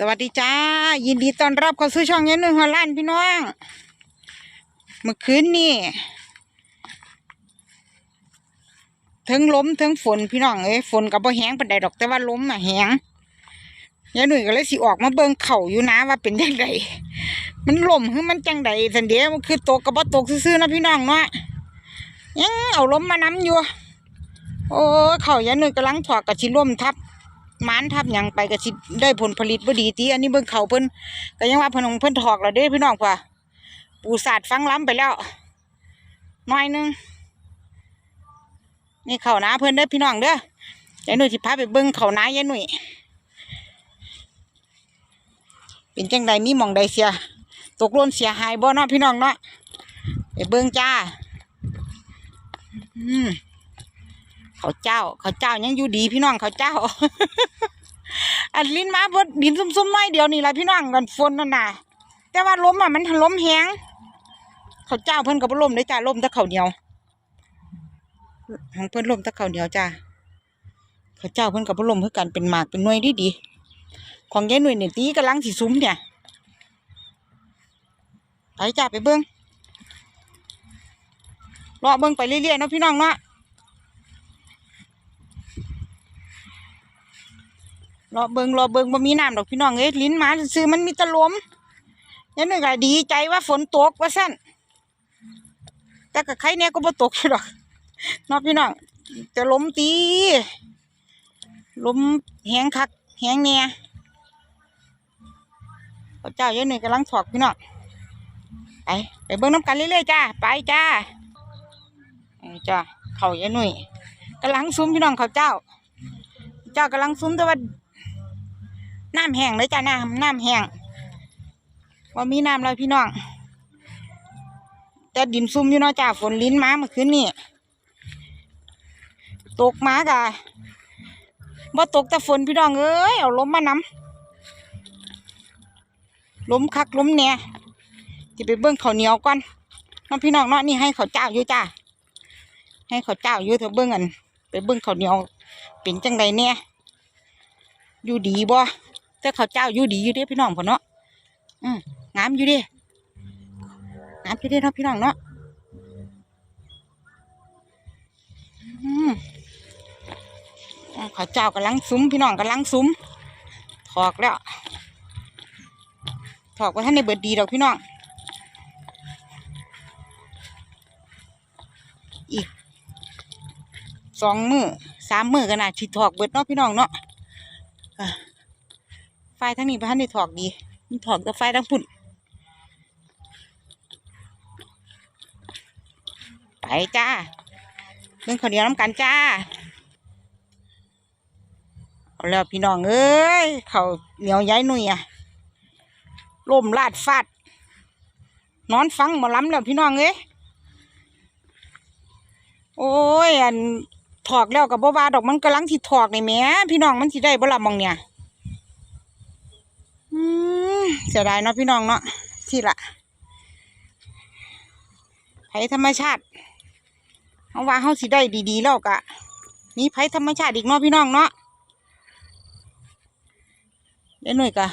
สวัสดีจ้า ยินดีต้อนรับเข้าสู่ช่องยันหนึ่งหัวล้านพี่น้องเมื่อคืนนี่ถึงล้มถึงฝนพี่น้องเอ้ยฝนกับบ่แห้งปานใดดอกแต่ว่าล้มอะแห้งยายหนุ่ยก็เลยสิออกมาเบิ่งเข่าอยู่นะว่าเป็นจังไดมันล่มคือมันจังไดสันเดียมันคือตกกับบ่ตกซื่อๆนะพี่น้องเนาะยังเอาล้มมาน้ำอยู่โอ้เข่ายายหนุ่ยกำลังถอดกับชิล่มทับ มานทับหยังไปก็สิได้ผลผลิตบ่ดีติอันนี้เบิ่งเขาเพิ่นก็ยังว่าเพิ่นของเพิ่นถอกแล้วเด้พี่น้องพ่ะปูศาสาดฟังล้ำไปแล้วหน่อยหนึงนี่เขานาเพิ่นเด้อพี่น้องเด้อยายหนุ่ยสิพาไปเบิ่งเขานายายหนุ่ยเป็นจังใดมีหม่องใดเสีย ตกล่นเสียหายบ่เนาะพี่น้องเนาะไปเบิ่งจ้า อืม เขาเจ้า เขาเจ้ายังอยู่ดีพี่น้องเขาเจ้า อันลิ้นมาบดดินซุ่มๆน้อยเดียวนี่แหละพี่น้องกันฝนนั่นน่ะ แต่ว่าล้มอะมันล้มแหงเขาเจ้าเพิ่นก็บ่ล้มเลยจ้าล้มแต่เขาเหนียวของเพิ่นล้มแต่เขาเหนียวจ้าเขาเจ้าเพิ่นก็บ่ล้มคือกันเป็นหมากเป็นหน่วยดีดีของยายหน่วยเนี่ยตีกำลังสิซุ้มเนี่ยไปจ้าไปเบิ่งรอเบิ่งไปเรื่อยๆเนาะพี่น้องเนาะ รอเบิงรอเบิงบ่มีน้ำดอกพี่น้องเอ้ยลิ้นหมาซื้อมันมีตะลมยังนึกว่าดีใจว่าฝนตกว่าสั้นแต่กับใครเนี่ยก็บ่ตกอยู่ดอกนาะพี่น้องจะล้มตีล้มแหงคักแหงเนี่ยพระเจ้าเยอะหนึ่งกำลังถอกพี่น้องไปไปเบิ่งน้ำกันเรื่อยๆจ้าไปจ้าจ้าเขาเยอะหนุ่ยกำลังซุ้มพี่น้องเขาเจ้า เจ้ากำลังซุ้มแต่ว่า น้ำแห้งเลยจ้าน้ำน้ำแห้งว่ามีน้ำเลยพี่น้องแต่ดินซุ่มอยู่เนาะจ้าฝนลิ้นมาเมื่อคืนนี่ตกมากะบ่ตกแต่ฝนพี่น้องเอ้ยเอาลมมานำล้มคักล้มเนี่ยจะไปเบิ้งเขาเหนียวก่อนน้องพี่น้องเนาะนี่ให้เขาเจ้าอยู่จ้าให้เขาเจ้าอยู่เถอะเบิ้งกันไปเบิ้งเขาเหนียวเป็นจังใดเนี่ยอยู่ดีบ่ แต่เขาวเจ้าอยู่ดีอยู่เด้พี่น้องพ่อเนาะอืมงามอยู่เด้งามอยู่เด้เนาะพี่น้องเนาะอืมอ่าเขาวเจ้ากำลังซุ้มพี่น้องกำลังซุ้มถอกแล้วถอกไว้ท่านในเบิดดีดอกพี่น้องอีกสองมือสามมือกันนะชิถอกเบิดเนาะพี่น้องเนาะ ไฟทั้งนี้พันได้ถอกดีมันถอกแต่ไฟทั้งพุ่นไปจ้าเรื่องข้าวเหนียวน้ำกันจ้าเอาแล้วพี่น้องเอ้ยเขาวเหนียวย้ายหนุ่ยอะล่มลาดฟาดนอนฟังหมอลำแล้วพี่น้องเอ้ยโอ้ยอันถอกแล้วกับบ่ว่าดอกมันกำลังที่ถอกในแหม่พี่น้องมันสิได้บ่ละมองเนี่ย เสียดายเนาะพี่น้องเนาะสิละไผ่ธรรมชาติเอาว่าเขาสิได้ดีๆแล้วกะมีไผ่ธรรมชาติอีกเนาะพี่น้องเนาะเดี๋ยวหน่อยกะ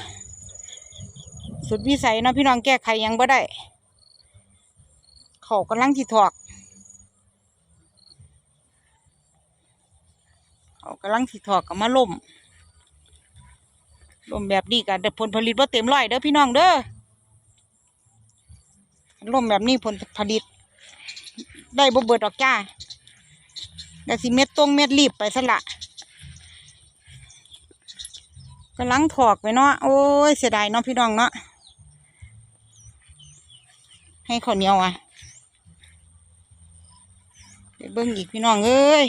สุดวิสัยเนาะพี่น้องแก้ไขยังบ่ได้เขากำลังที่ถอกเขากำลังที่ถอกกับมาล่ม ลมแบบนี้กันผลผลิตว่าเต็มร้อยเด้อพี่น้องเด้อลมแบบนี้ผลผลิต ได้บ่เบิดดอกจ้าแต่สิเม็ดตรงเม็ดรีบไปสละกำลังถอกไปเนาะโอ้ยเสียดายเนาะพี่น้องเนาะให้ข้าวเหนียวอะไปเบิ้งอีกพี่น้องเอ้ย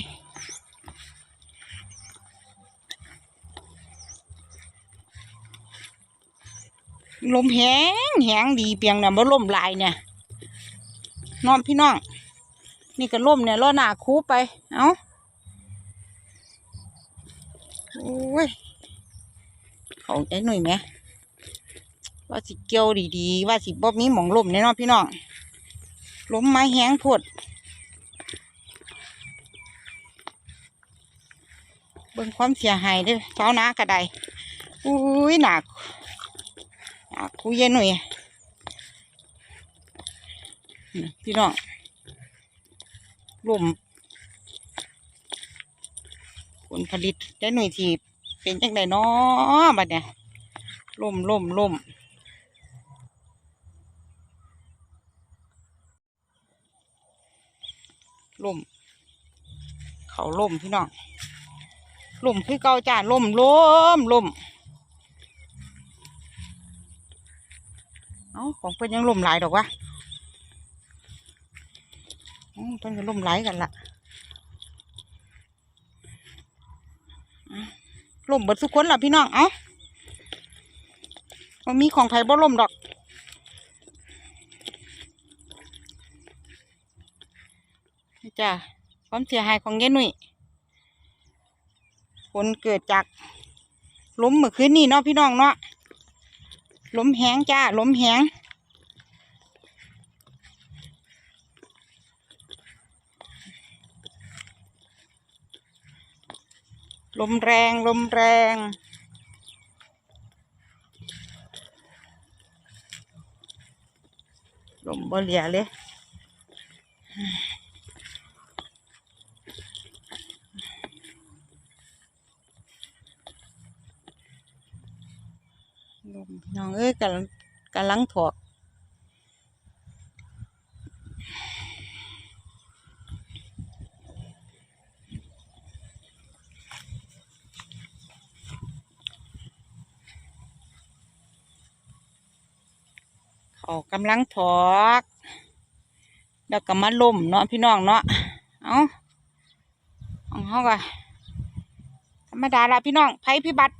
ลมแหงแหงดีเปียงเนี่ยบ่ลมหลายเนี่ยนอนพี่น้อง นี่ก็ล่มเนี่ยล้อหน้าคูไป เอาโอ้ยเขาไอ้หน่อยไหมว่าสิเกี่ยวดีๆ ว่าสิบ่มีหมองลมเนี่ยเนพี่น้องล้มไม้แห้งพดเบิ่งความเสียหายด้อเช้าหน้ากระไดอุ้ยหนัก คุยยายหน่อยพี่น้องลมผลผลิตได้หน่วยทีเป็นจังไดเนาะบัดเนี่ยล่มล่มล่มล่ม เขาล่มพี่น้องล่มคือเกาจ้าล่มล่มล่มเอ้ ของเพิ่อนยังล่มหลายดอกวะอืมเพิ่นก็ล่มหลายกันละอะล่มเบิดทุกคนละพี่น้อง เอ้ามันมีของไผ่บ่ล่มดอกจ้าความเสียหายของเย้หนุ่ยผลเกิดจากล้มเมื่อคืนนี้เนาะพี่น้องเนาะล้มแหงจ้าล้มแหง ลมแรงลมแรง ลมบ่เหลียเลยลมน้องเอ้ยกำลังกำลังถอก เขากำลังถอกแล้วก็มาล่มเนาะพี่น้องเนาะเอาของเขาก็ธรรมดาละพี่น้องภัยพิบัติ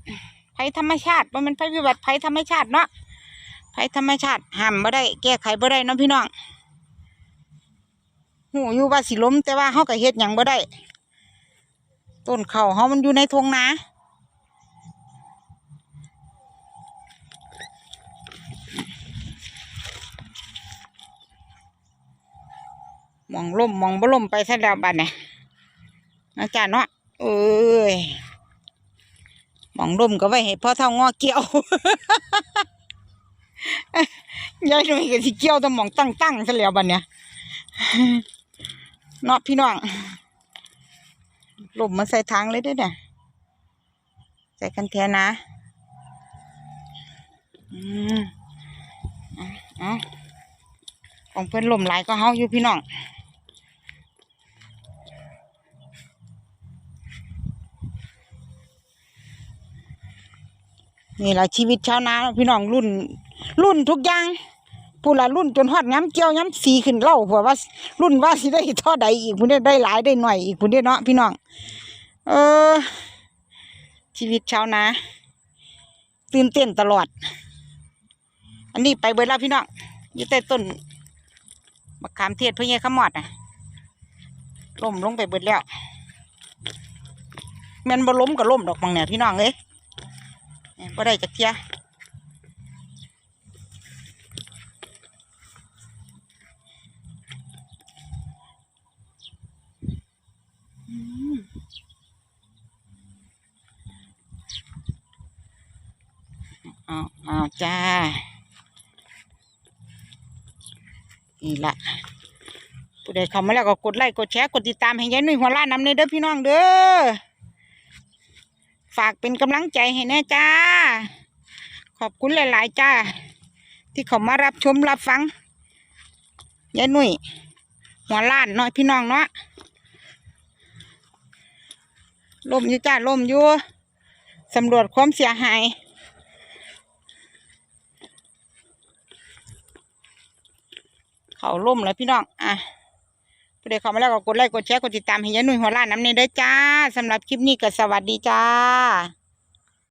ภัยธรรมชาติว่ามันภัยพิบัติภัยธรรมชาติเนาะภัยธรรมชาติห้ามบ่ได้ แก้ไขบ่ได้เนาะพี่น้องหูอยู่ว่าสิล้มแต่ว่าเฮาก็เฮ็ดหยังบ่ได้ ต้นเข้าเฮามันอยู่ในทงนา มองล่มมองบ่ล่มไปซะแล้วบัดเนี่ยนะจ๊ะเนาะเอ้ยมองร่มก็ไว้ให้พ่อเท่างอเกี่ยวยายหนุ่ยก็สิเกี่ยวแต้องมองตั้งตั้งซะแล้วบัดเนี่ยเนาะพี่น้องลมมาใส่ทางเลยด้วยเนี่ยใส่กันแทนนะอืมอาเอของเพื่อนลมหลายก็เฮาอยู่พี่น้อง นี่แหละชีวิตชาวนาพี่น้องรุ่น รุ่นทุกอย่างผู้ละรุ่นจนฮอดย้ำเกี่ยวย้ำสีขึ้นเล่าผัวว่า รุ่นว่าสิได้ท่อใดอีกผู้นี้ได้หลายได้หน่อยอีกผู้นี้เนาะพี่น้องเออ ชีวิตชาวนาตื่นเต้นตลอด อันนี้ไปเบิดแล้วพี่น้องอยู่ใต้ต้นมะขามเทศเพะเยขมอดน่ะล่มลงไปเบิดแล้วแม่นบ่ล้มก็ล้มดอกบางเนี่ยพี่น้องเอ้ย บ่ได้จักเที่ยอืมเอาเอาจ้า นี่ละผู้ใดเข้ามาแล้วก็กดไลค์กดแชร์กดติดตามให้ยายหนุ่ยหัวล้านนำในเด้อพี่น้องเด้อ ฝากเป็นกำลังใจให้แน่จ้า ขอบคุณหลายๆจ้า ที่เขามารับชมรับฟังยายหนุ่ยหัวล้านเนาะพี่น้องเนาะล่มอยู่จ้าล่มอยู่สำรวจความเสียหายเขาล่มแล้วพี่น้อง อะ ผู้ใดเข้ามาแล้วก็กดไลค์กดแชร์กดติดตามให้ยายหนุ่ยหัวล้านน้ำเนยได้จ้าสำหรับคลิปนี้ก็สวัสดีจ้า